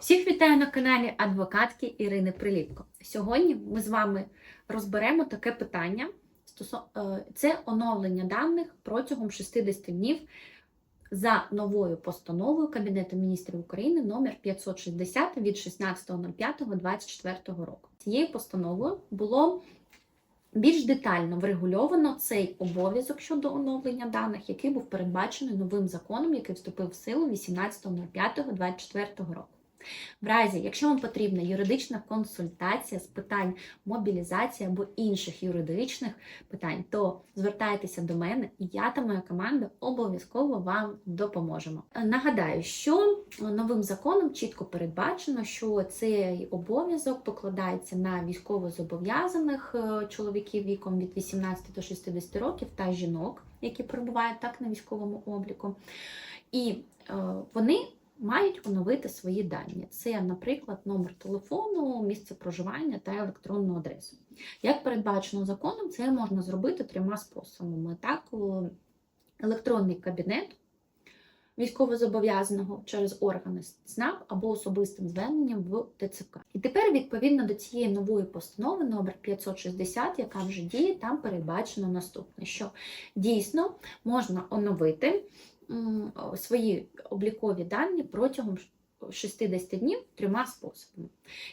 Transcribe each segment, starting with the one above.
Всіх вітаю на каналі адвокатки Ірини Приліпко. Сьогодні ми з вами розберемо таке питання. е, Це оновлення даних протягом 60 днів за новою постановою Кабінету міністрів України номер 560 від 16.05.24 року. Цією постановою було більш детально врегульовано цей обов'язок щодо оновлення даних, який був передбачений новим законом, який вступив в силу 18.05.24 року. В разі, якщо вам потрібна юридична консультація з питань мобілізації або інших юридичних питань, то звертайтеся до мене, і я та моя команда обов'язково вам допоможемо. Нагадаю, що новим законом чітко передбачено, що цей обов'язок покладається на військовозобов'язаних е, чоловіків віком від 18 до 60 років та жінок, які перебувають так на військовому обліку. І е, вони мають оновити свої дані. Це, наприклад, номер телефону, місце проживання та електронну адресу. Як передбачено законом, це можна зробити трьома способами. Так, електронний кабінет військовозобов'язаного через органи СНАП або особистим зверненням в ТЦК. І тепер, відповідно до цієї нової постанови номер 560, яка вже діє, там передбачено наступне: що дійсно можна оновити свої облікові дані протягом 60 днів трьома способами.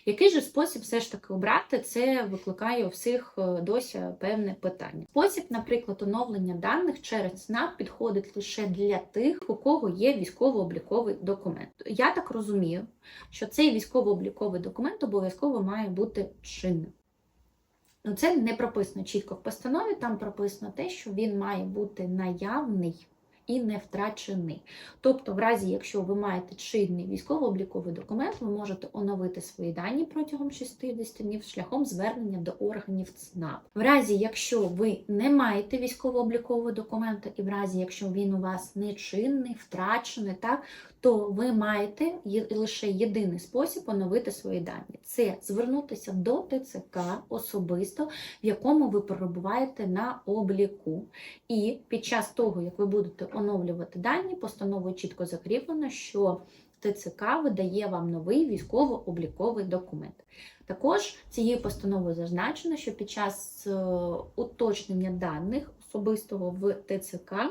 Який же спосіб все ж таки обрати, це викликає у всіх е, досі певне питання. Спосіб, наприклад, оновлення даних через СНАП підходить лише для тих, у кого є військово-обліковий документ. Я так розумію, що цей військово-обліковий документ обов'язково має бути чинним. Ну, це не прописано чітко в постанові, там прописано те, що він має бути наявний і не втрачений. Тобто, в разі, якщо ви маєте чинний військово-обліковий документ, ви можете оновити свої дані протягом 60 днів шляхом звернення до органів ЦНАП. В разі, якщо ви не маєте військово-облікового документа, і в разі, якщо він у вас не чинний, втрачений, так, то ви маєте лише єдиний спосіб оновити свої дані. Це звернутися до ТЦК особисто, в якому ви перебуваєте на обліку. І під час того, як ви будете оновлювати дані, постановою чітко закріплено, що ТЦК видає вам новий військово-обліковий документ. Також цією постановою зазначено, що під час е, уточнення даних особистого в ТЦК е,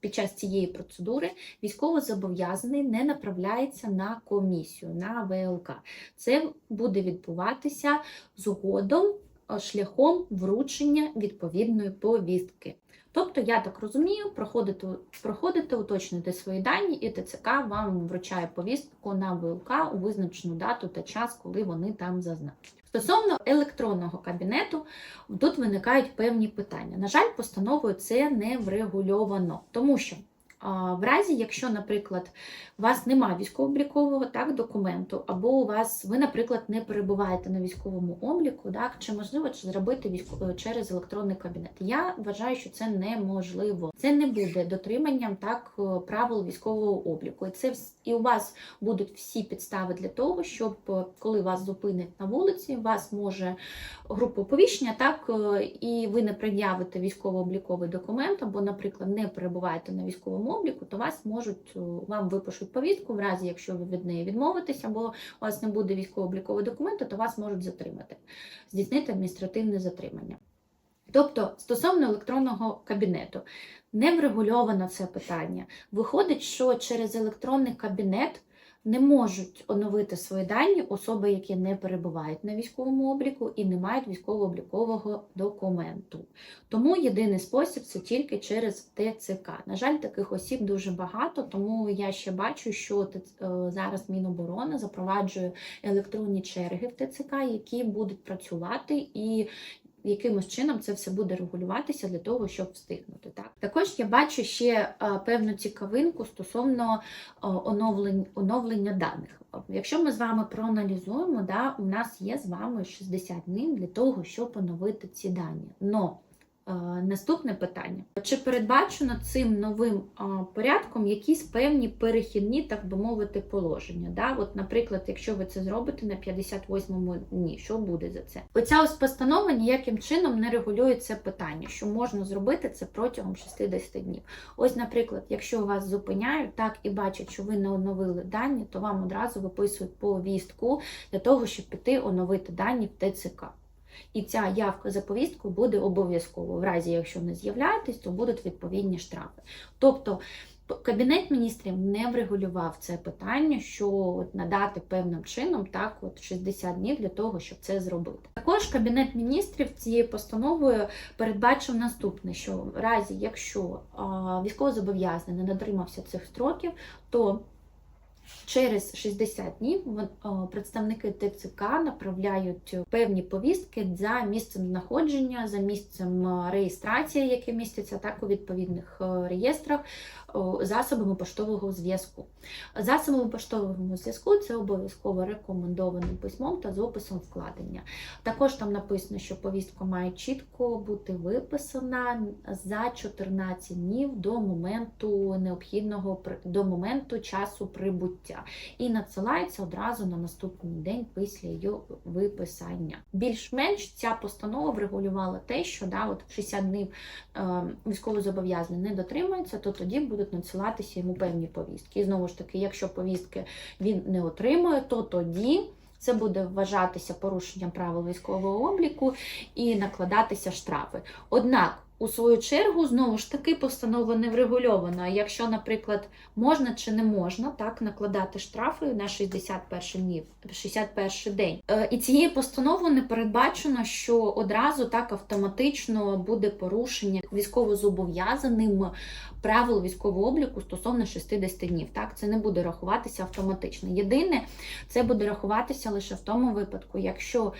під час цієї процедури військовозобов'язаний не направляється на комісію, на ВЛК. Це буде відбуватися згодом шляхом вручення відповідної повістки. Тобто, я так розумію, проходите, проходите, уточнюєте свої дані, і ТЦК вам вручає повістку на ВЛК у визначену дату та час, коли вони там зазначать. Стосовно електронного кабінету, тут виникають певні питання. На жаль, постановою це не врегульовано, тому що в разі, якщо, наприклад, у вас немає військово-облікового так, документу, або у вас ви, наприклад, не перебуваєте на військовому обліку, так, чи можливо чи зробити військо... через електронний кабінет. Я вважаю, що це неможливо. Це не буде дотриманням так е, правил військового обліку. І це і у вас будуть всі підстави для того, щоб е, коли вас зупинять на вулиці, вас може група оповіщення, так е, і ви не пред'явите військово-обліковий документ, або, наприклад, не перебуваєте на військовому обліку, то вас можуть е, вам випишуть повістку, в разі, якщо ви від неї відмовитесь, або у вас не буде військово-облікового документу, то вас можуть затримати, здійснити адміністративне затримання. Тобто, стосовно електронного кабінету, не врегульовано це питання. Виходить, що через електронний кабінет не можуть оновити свої дані особи, які не перебувають на військовому обліку і не мають військово-облікового документу. Тому єдиний спосіб це тільки через ТЦК. На жаль, таких осіб дуже багато, тому я ще бачу, що е, зараз Міноборони запроваджує електронні черги в ТЦК, які будуть працювати і якимось чином це все буде регулюватися для того, щоб встигнути. Так також я бачу ще е, певну цікавинку стосовно е, оновлень, оновлення даних. Якщо ми з вами проаналізуємо, да, у нас є з вами 60 днів для того, щоб оновити ці дані. Но Наступне питання: чи передбачено цим новим порядком якісь певні перехідні, так би мовити, положення? Да? От, наприклад, якщо ви це зробите на 58-му дні, що буде за це? Оця ось постанова ніяким чином не регулює це питання, що можна зробити це протягом 60 днів. Ось, наприклад, якщо вас зупиняють, так і бачать, що ви не оновили дані, то вам одразу виписують повістку для того, щоб піти оновити дані в ТЦК. І ця явка за повісткою буде обов'язково. В разі, якщо не з'являєтесь, то будуть відповідні штрафи. Тобто Кабінет міністрів не врегулював це питання, що от надати певним чином так, от 60 днів для того, щоб це зробити. Також Кабінет міністрів цією постановою передбачив наступне: що в разі, якщо військовозобов'язаний не дотримався цих строків, то Через 60 днів представники ТЦК направляють певні повістки за місцем знаходження, за місцем реєстрації, яке міститься так у відповідних реєстрах, засобами поштового зв'язку. Засобами поштового зв'язку це обов'язково рекомендованим письмом та з описом вкладення. Також там написано, що повістка має чітко бути виписана за 14 днів до моменту необхідного до моменту часу прибуття і надсилається одразу на наступний день після її виписання. Більш-менш ця постанова врегулювала те, що да, от 60 днів е, військовозобов'язаний не дотримується, то тоді будуть надсилатися йому певні повістки. І знову ж таки, якщо повістки він не отримує, то тоді. Це буде вважатися порушенням правил військового обліку і накладатися штрафи. Однак, у свою чергу, знову ж таки, постанова не врегульована. Якщо, наприклад, можна чи не можна так накладати штрафи на 61 днів, 61 день. Е, І цією постановою не передбачено, що одразу так автоматично буде порушення військовозобов'язаним правил військового обліку стосовно 60 днів. Так, це не буде рахуватися автоматично. Єдине, це буде рахуватися лише в тому випадку, якщо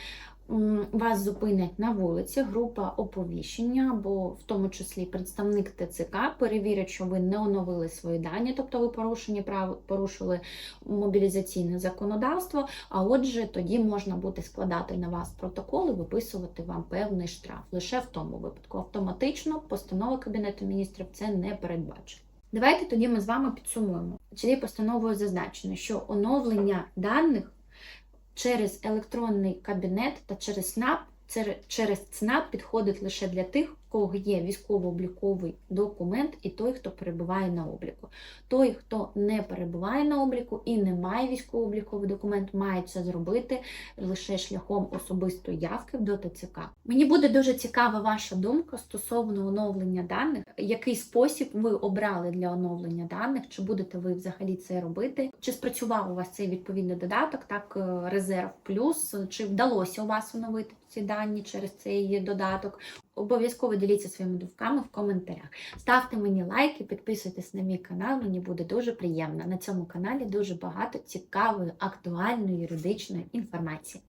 вас зупинять на вулиці, група оповіщення, або в тому числі представник ТЦК перевірять, що ви не оновили свої дані, тобто ви порушені прав, порушили мобілізаційне законодавство. А отже, тоді можна буде складати на вас протокол і виписувати вам певний штраф. Лише в тому випадку. Автоматично постанова Кабінету міністрів це не передбачено. Давайте тоді ми з вами підсумуємо. Цією постановою зазначено, що оновлення даних через електронний кабінет та через цер- через ЦНАП підходить лише для тих, кого є військово-обліковий документ, і той, хто перебуває на обліку. Той, хто не перебуває на обліку і не має військово-обліковий документ, має це зробити лише шляхом особистої явки до ТЦК. Мені буде дуже цікава ваша думка стосовно оновлення даних. Який спосіб ви обрали для оновлення даних? Чи будете ви взагалі це робити? Чи спрацював у вас цей відповідний додаток, так е, резерв плюс? Чи вдалося у вас оновити ці дані через цей додаток? Обов'язково діліться своїми думками в коментарях. Ставте мені лайки, підписуйтесь на мій канал, мені буде дуже приємно. На цьому каналі дуже багато цікавої, актуальної юридичної інформації.